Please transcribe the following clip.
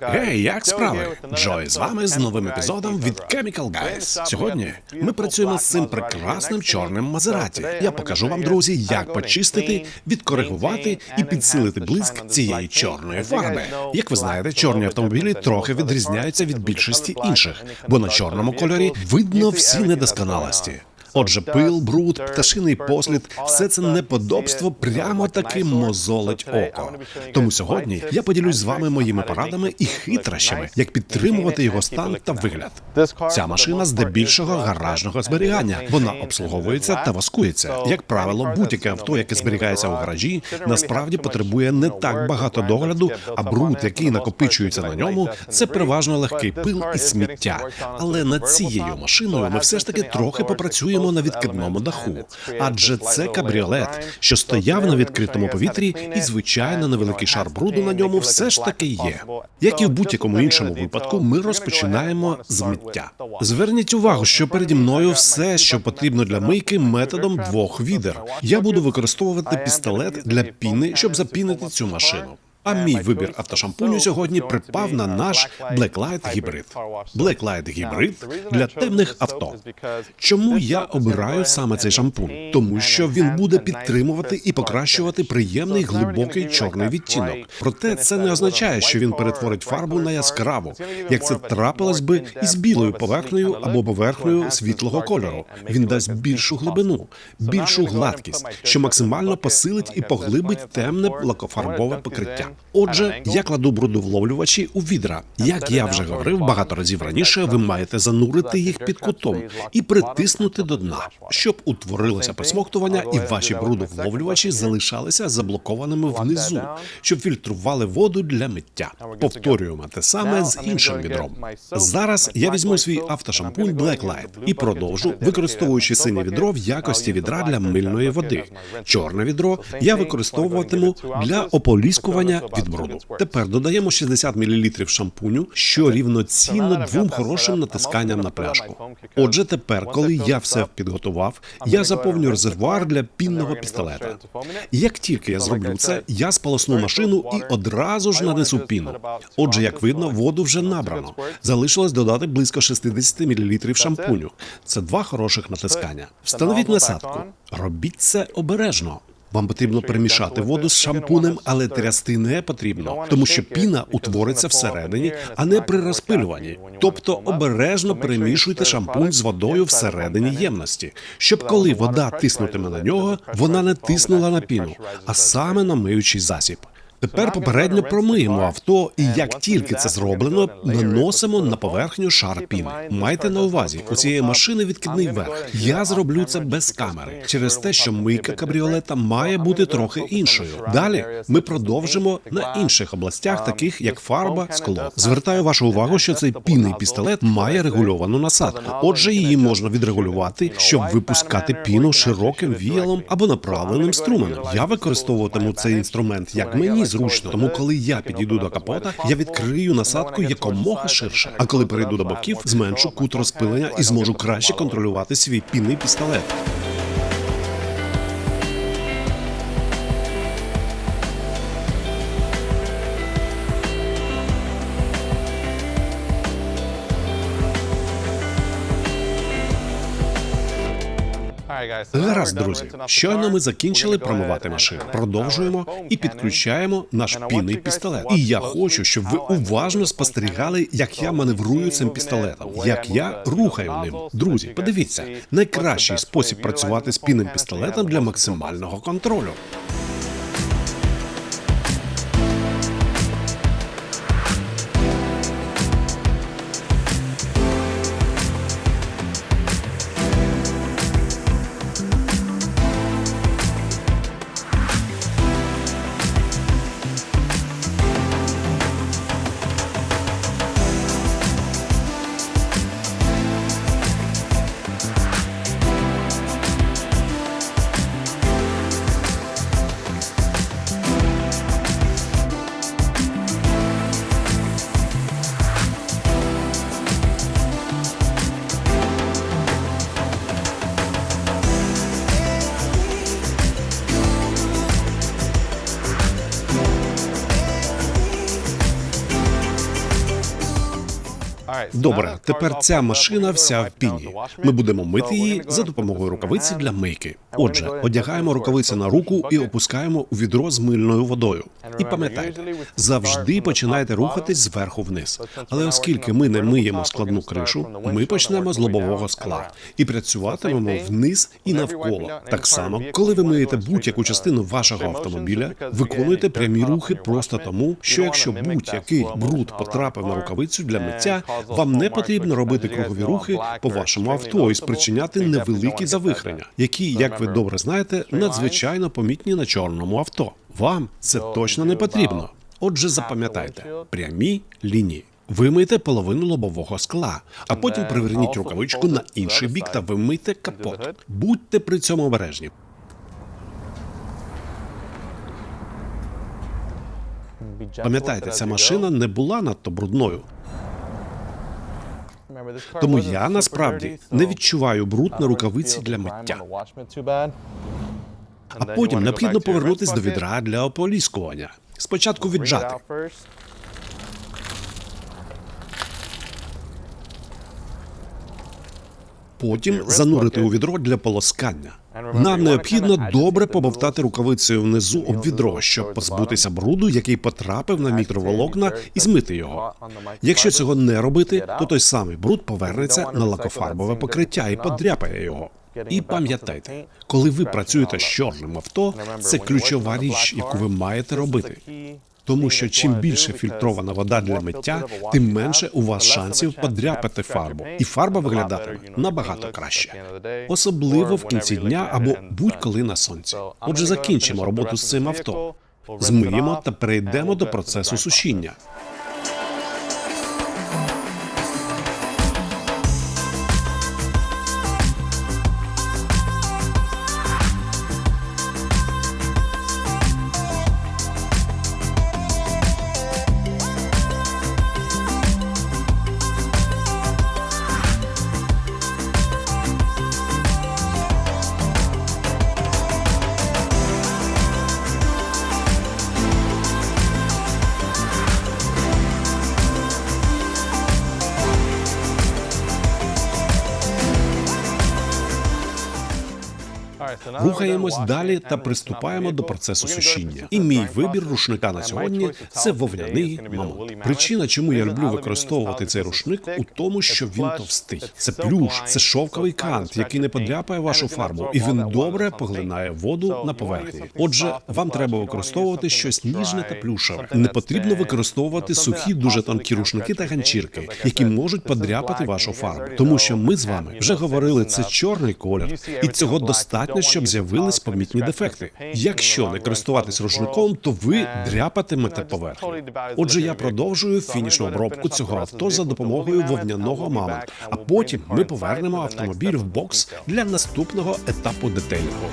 Гей, як справи? Джой з вами з новим епізодом від Chemical Guys. Сьогодні ми працюємо з цим прекрасним чорним Мазераті. Я покажу вам, друзі, як почистити, відкоригувати і підсилити блиск цієї чорної фарби. Як ви знаєте, чорні автомобілі трохи відрізняються від більшості інших, бо на чорному кольорі видно всі недосконалості. Отже, пил, бруд, пташиний послід, все це неподобство прямо таки мозолить око. Тому сьогодні я поділюсь з вами моїми порадами і хитрощами, як підтримувати його стан та вигляд. Ця машина здебільшого гаражного зберігання. Вона обслуговується та воскується. Як правило, будь-яке авто, яке зберігається у гаражі, насправді потребує не так багато догляду, а бруд, який накопичується на ньому, це переважно легкий пил і сміття. Але над цією машиною ми все ж таки трохи попрацюємо на відкидному даху, адже це кабріолет, що стояв на відкритому повітрі, і звичайно невеликий шар бруду на ньому все ж таки є. Як і в будь-якому іншому випадку, ми розпочинаємо з миття. Зверніть увагу, що переді мною все, що потрібно для мийки, методом двох відер. Я буду використовувати пістолет для піни, щоб запінити цю машину. А мій вибір автошампуню сьогодні припав на наш Blacklight гібрид. Blacklight гібрид для темних авто. Чому я обираю саме цей шампунь? Тому що він буде підтримувати і покращувати приємний глибокий чорний відтінок. Проте це не означає, що він перетворить фарбу на яскраву, як це трапилось би із білою поверхнею або поверхнею світлого кольору. Він дасть більшу глибину, більшу гладкість, що максимально посилить і поглибить темне лакофарбове покриття. Отже, я кладу брудовловлювачі у відра. Як я вже говорив багато разів раніше, ви маєте занурити їх під кутом і притиснути до дна, щоб утворилося присмоктування, і ваші брудовловлювачі залишалися заблокованими внизу, щоб фільтрували воду для миття. Повторюємо те саме з іншим відром. Зараз я візьму свій автошампунь Blacklight і продовжу, використовуючи синє відро в якості відра для мильної води. Чорне відро я використовуватиму для ополіскування від бруду. Тепер додаємо 60 мл шампуню, що рівноцінно двом хорошим натисканням на пляшку. Отже, тепер, коли я все підготував, я заповню резервуар для пінного пістолета. Як тільки я зроблю це, я сполосну машину і одразу ж нанесу піну. Отже, як видно, воду вже набрано. Залишилось додати близько 60 мл шампуню. Це два хороших натискання. Встановіть насадку. Робіть це обережно. Вам потрібно перемішати воду з шампунем, але трясти не потрібно, тому що піна утвориться всередині, а не при розпилюванні. Тобто обережно перемішуйте шампунь з водою всередині ємності, щоб коли вода тиснутиме на нього, вона не тиснула на піну, а саме на миючий засіб. Тепер попередньо промиємо авто, і як тільки це зроблено, наносимо на поверхню шар піни. Майте на увазі, у цієї машини відкидний верх. Я зроблю це без камери через те, що мийка кабріолета має бути трохи іншою. Далі ми продовжимо на інших областях, таких як фарба, скло. Звертаю вашу увагу, що цей пінний пістолет має регульовану насадку. Отже, її можна відрегулювати, щоб випускати піну широким віялом або направленим струменем. Я використовуватиму цей інструмент як мені зручно. Тому, коли я підійду до капота, я відкрию насадку якомога ширше. А коли перейду до боків, зменшу кут розпилення і зможу краще контролювати свій пінний пістолет. Гаразд, друзі. Щойно ми закінчили промивати машину. Продовжуємо і підключаємо наш пінний пістолет. І я хочу, щоб ви уважно спостерігали, як я маневрую цим пістолетом, як я рухаю ним. Друзі, подивіться, найкращий спосіб працювати з пінним пістолетом для максимального контролю. Добре, тепер ця машина вся в піні. Ми будемо мити її за допомогою рукавиці для мийки. Отже, одягаємо рукавиці на руку і опускаємо у відро з мильною водою. І пам'ятайте, завжди починайте рухатись зверху вниз. Але оскільки ми не миємо складну кришу, ми почнемо з лобового скла і працюватимемо вниз і навколо. Так само, коли ви миєте будь-яку частину вашого автомобіля, виконуйте прямі рухи просто тому, що якщо будь-який бруд потрапив на рукавицю для миття, вам не потрібно робити кругові рухи по вашому авто і спричиняти невеликі завихрення, які, як ви добре знаєте, надзвичайно помітні на чорному авто. Вам це точно не потрібно. Отже, запам'ятайте прямі лінії. Вимийте половину лобового скла, а потім приверніть рукавичку на інший бік та вимийте капот. Будьте при цьому обережні. Пам'ятайте, ця машина не була надто брудною, тому я насправді не відчуваю бруд на рукавиці для миття. А потім необхідно повернутись до відра для ополіскування. Спочатку віджати. Потім занурити у відро для полоскання. Нам необхідно добре побовтати рукавицею внизу об відро, щоб позбутися бруду, який потрапив на мікроволокна, і змити його. Якщо цього не робити, то той самий бруд повернеться на лакофарбове покриття і подряпає його. І пам'ятайте, коли ви працюєте з чорним авто, це ключова річ, яку ви маєте робити. Тому що чим більше фільтрована вода для миття, тим менше у вас шансів подряпати фарбу, і фарба виглядатиме набагато краще, особливо в кінці дня або будь-коли на сонці. Отже, закінчимо роботу з цим авто, змиємо та перейдемо до процесу сушіння. Рухаємось далі та приступаємо до процесу сушіння. І мій вибір рушника на сьогодні це вовняний мамонт. Причина, чому я люблю використовувати цей рушник, у тому, що він товстий. Це плюш, це шовковий кант, який не подряпає вашу фарбу, і він добре поглинає воду на поверхні. Отже, вам треба використовувати щось ніжне та плюшеве. Не потрібно використовувати сухі, дуже тонкі рушники та ганчірки, які можуть подряпати вашу фарбу, тому що ми з вами вже говорили, це чорний колір, і цього достатньо, щоб з'явились помітні дефекти. Якщо не користуватись рушником, то ви дряпатимете поверхню. Отже, я продовжую фінішну обробку цього авто за допомогою вовняного мамонта. А потім ми повернемо автомобіль в бокс для наступного етапу детелінгу.